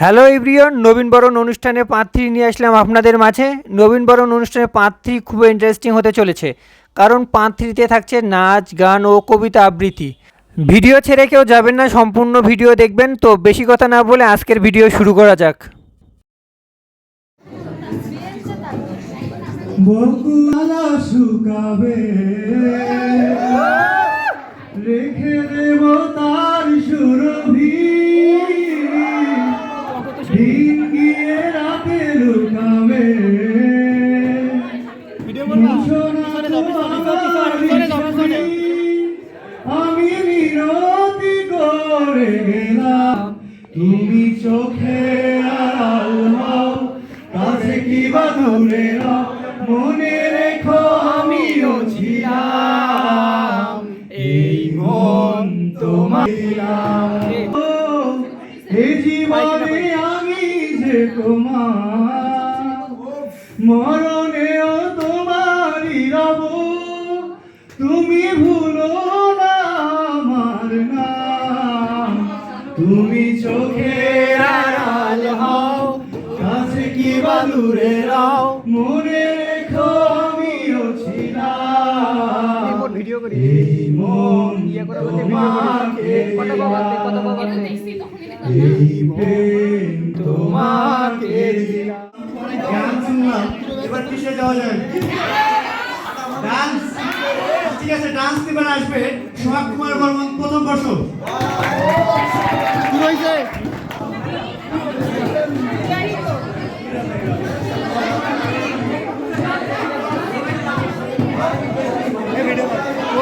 Hello everyone নবীন বরণ অনুষ্ঠানে পাঁচ থ্রি নিয়ে আসলাম আপনাদের মাঝে। নবীন বরণ অনুষ্ঠানে পাঁচ থ্রি খুব ইন্টারেস্টিং হতে চলেছে, কারণ পাঁচ থ্রিতে থাকছে নাচ, গান ও কবিতা আবৃত্তি। ভিডিও ছেড়ে কেউ যাবেন না, সম্পূর্ণ ভিডিও দেখবেন, তো বেশি কথা না বলে আজকের ভিডিও শুরু করা যাক। রেখে দেব তার দূরে রাও মনে রেখো আমিও ছিলাম। এই মন তোমাকে এই প্রেম তোমাকে দিলাম গান শুনলাম এবার কিসে যাওয়া যায়? ডান্স ঠিক আছে ডান্স এবার আসবে সোহাগ কুমার বর্মন প্রথম বর্ষ।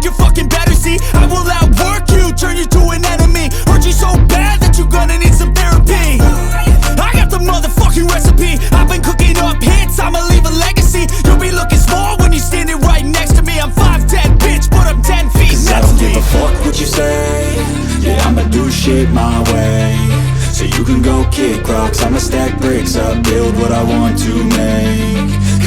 think you're fucking better See, I will outwork you Turn you to an enemy. Hurt you so bad that you're gonna need some therapy. I got the motherfucking recipe. I've been cooking up hits I'ma leave a legacy. You'll be looking small when you're standing right next to me. I'm 5'10 bitch but I'm 10 feet Cause I don't give a fuck what you say. Yeah, I'ma do shit my way. So you can go kick rocks. I'ma stack bricks up Build what I want to make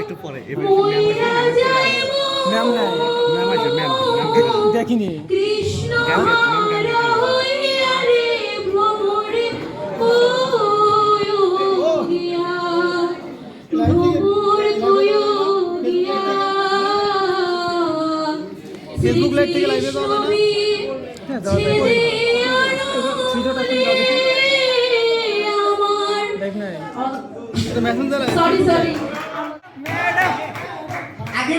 একটু পরে ma'am নাই ma'am আছে ma'am দেখিনি। Krishna Facebook live থেকে লাইভে যায় না? হ্যাঁ, দাও, কই? ভিডিওটা খুলে দাও দেখি। লাইভ নাই। মেসেঞ্জার সরি সরি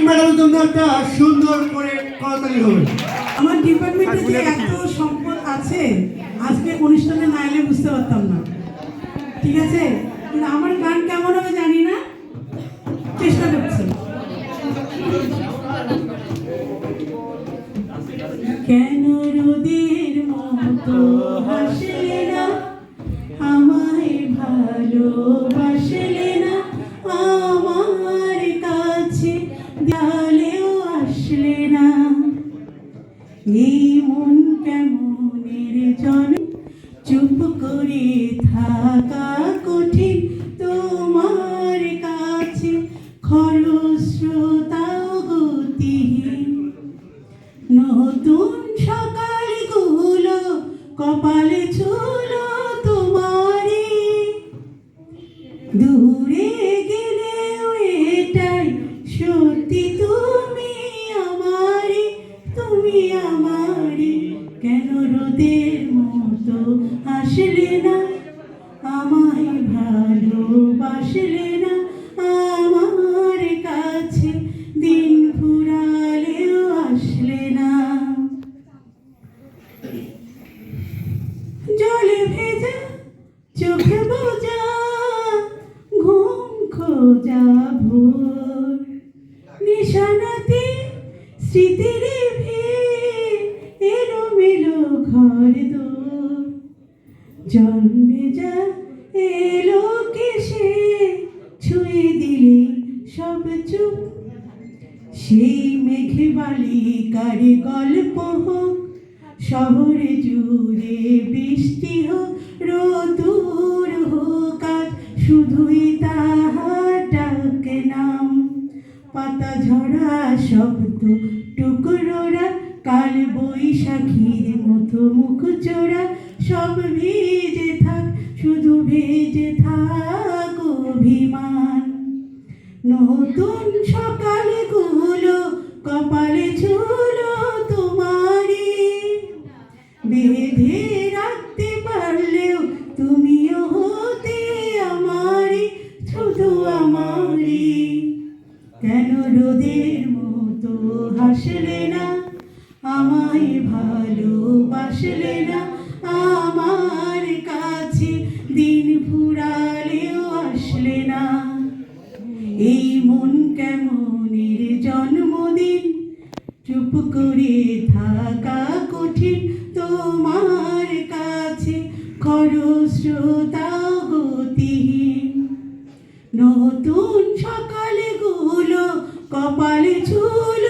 ম্যাডামের জন্য একটা সুন্দর করে করতালি হবে। আমার ডিপার্টমেন্টে যে এত সম্পদ আছে আজকে অনুষ্ঠানে না এলে বুঝতে পারতাম না। ঠিক আছে? আমার গান কেমন হবে জানি না। আসলে না, আমায় ভালোবাসলে না, আমার কাছে দিন ফুরালেও আসলে না। জলে ভেজা, চোখে বোঝা, ঘুম খোঁজা ভোর। নিশানাতে স্মৃতির ভিড় এলো মেলো ঘর দোর। জন্মে যা এলো কেসে ছুঁয়ে দিলে সব চুপ সেই মেঘে বালিকার গল্প হোক, শহরে জুড়ে বৃষ্টি হোক, রোদুর হোক, আজ শুধুই তাহার ডাক নাম। পাতা ঝরা শব্দ, টুকরোরা কাল বৈশাখীর মতো মুখ চোরা সব ভেজে থাক, শুধু ভেজে থাক অভিমান। নতুন সকালগুলো, কপালে ঝুলো তোমারে। বেঁধে রাখতে পারলেও তুমিও হতে আমারে, শুধু আমারে। কেন রোদের মতো হাসলে না আমায় ভালোবাসলে না, আমার কাছে দিন ফুরালেও আসলে না। এই মন কেমনের জন্মদিন? চুপ করে থাকা কঠিন, তোমার কাছে খরস্রোতা গতিহীন নতুন সকালগুলো, কপালে ছুলো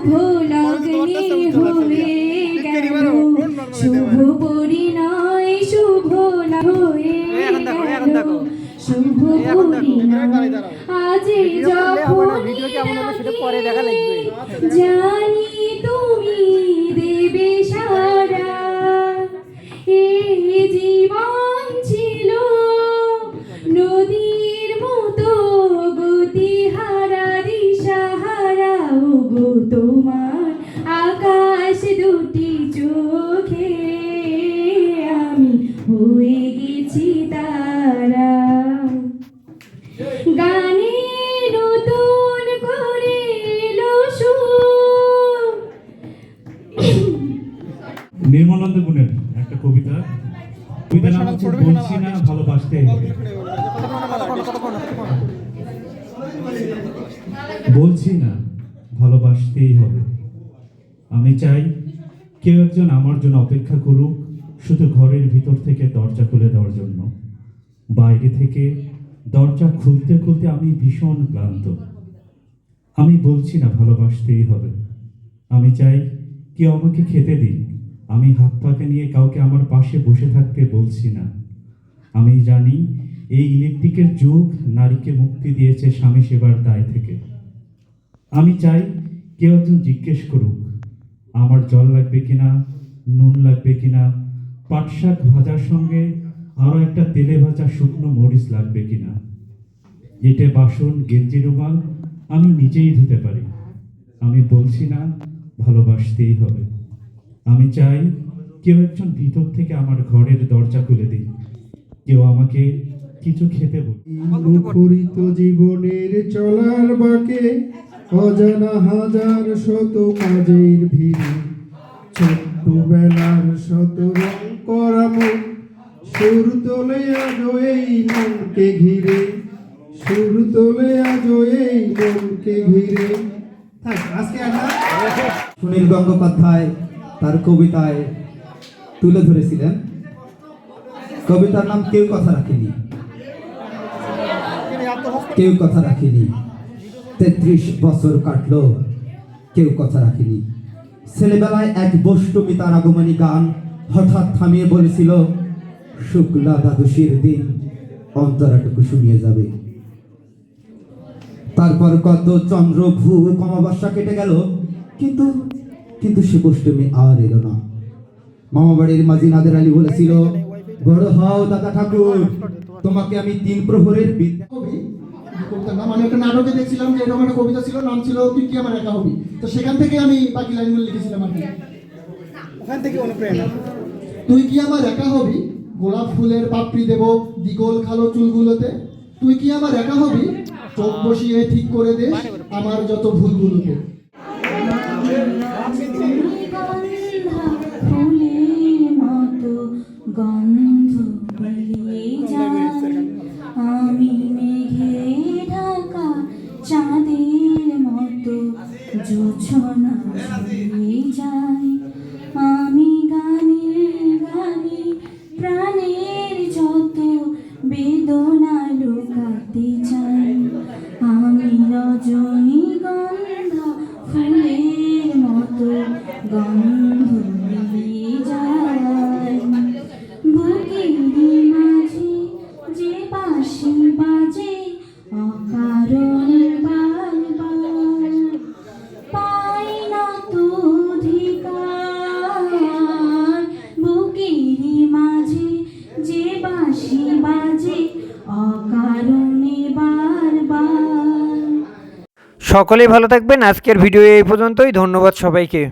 শুভ লগ্নে হয়ে গেল। শুভ পরিণয় শুভ হয়ে গেল। শুভ পরিণয়। আজ যখন কেমন পরে দেখা লাগবে। জানি রামানন্দ গুণের একটা কবিতা। কবিতার নাম হচ্ছে বলছি না ভালোবাসতে। হবে। বলছি না ভালোবাসতেই হবে। আমি চাই কেউ একজন আমার জন্য অপেক্ষা করুক শুধু ঘরের ভিতর থেকে দরজা খুলে দেওয়ার জন্য। বাইরে থেকে দরজা খুলতে খুলতে আমি ভীষণ ক্লান্ত। আমি বলছি না ভালোবাসতেই হবে। আমি চাই কেউ আমাকে খেতে দিন আমি হাত পাকে নিয়ে কাউকে আমার পাশে বসে থাকতে বলছি না। আমি জানি এই ইলেকট্রিকের যুগ নারীকে মুক্তি দিয়েছে স্বামী সেবার দায় থেকে। আমি চাই কেউ একজন জিজ্ঞেস করুক, আমার জল লাগবে কিনা, নুন লাগবে কিনা পাট শাক ভাজার সঙ্গে আরও একটা তেলে ভাজা শুকনো মরিচ লাগবে কিনা। এটে বাসন, গেঞ্জি, রুমাল আমি নিজেই ধুতে পারি। আমি বলছি না, ভালোবাসতেই হবে। আমি চাই কেউ একজন ভিতর থেকে আমার ঘরের দরজা খুলে দিন কেউ আমাকে কিছু খেতে বল মুখরিত জীবনের চলার বাকে অজানা হাজার শত কাজের ভিড়ে। ছোট্টবেলার শত রং সুর তোলে আজ এই মনকে ঘিরে। সুর তোলে আজ এই মনকে ঘিরে। থাক আজকে সুনীল গঙ্গোপাধ্যায় তার কবিতায় তুলে ধরেছিলেন। কবিতার নাম কেউ কথা রাখেনি। কেউ কথা রাখেনি। তেত্রিশ বছর কাটলো, কেউ কথা রাখেনি। ছেলেবেলায় এক বষ্টমী তার আগমনী গান হঠাৎ থামিয়ে বলেছিল, শুক্লা দ্বাদশীর দিন অন্তরাটুকু শুনিয়ে যাবে। তারপর কত চন্দ্র ভূ অমাবস্যা কেটে গেল, কিন্তু কিন্তু সে বষ্টমী আর এলো না। মামাবাড়ির মাঝি নাদের আলী বলেছিল বড় হও দাদা ঠাকুর তোমাকে আমি তিন প্রহরের বিদ্যা কবিতার নাম আমি একটা নাটকে দেখছিলাম যে এরকম একটা কবিতা ছিল নাম ছিল তুই কি আমার একা হবি? তো সেখান থেকে আমি বাকি লাইনগুলো লিখেছিলাম আর ওখান থেকে অনুপ্রেরণা। তুই কি আমার একা হবি? গোলাপ ফুলের পাপড়ি দেব খালো চুলগুলোতে। তুই কি আমার একা হবি? চোখ বসিয়ে ঠিক করে দে আমার যত ভুলগুলোতে গন্ধ যায় আমি মেঘে ঢাকা চাঁদের মতো জোছনা ছড়িয়ে যাই সকলেই ভালো থাকবেন। আজকের ভিডিও এই পর্যন্তই। ধন্যবাদ সবাইকে।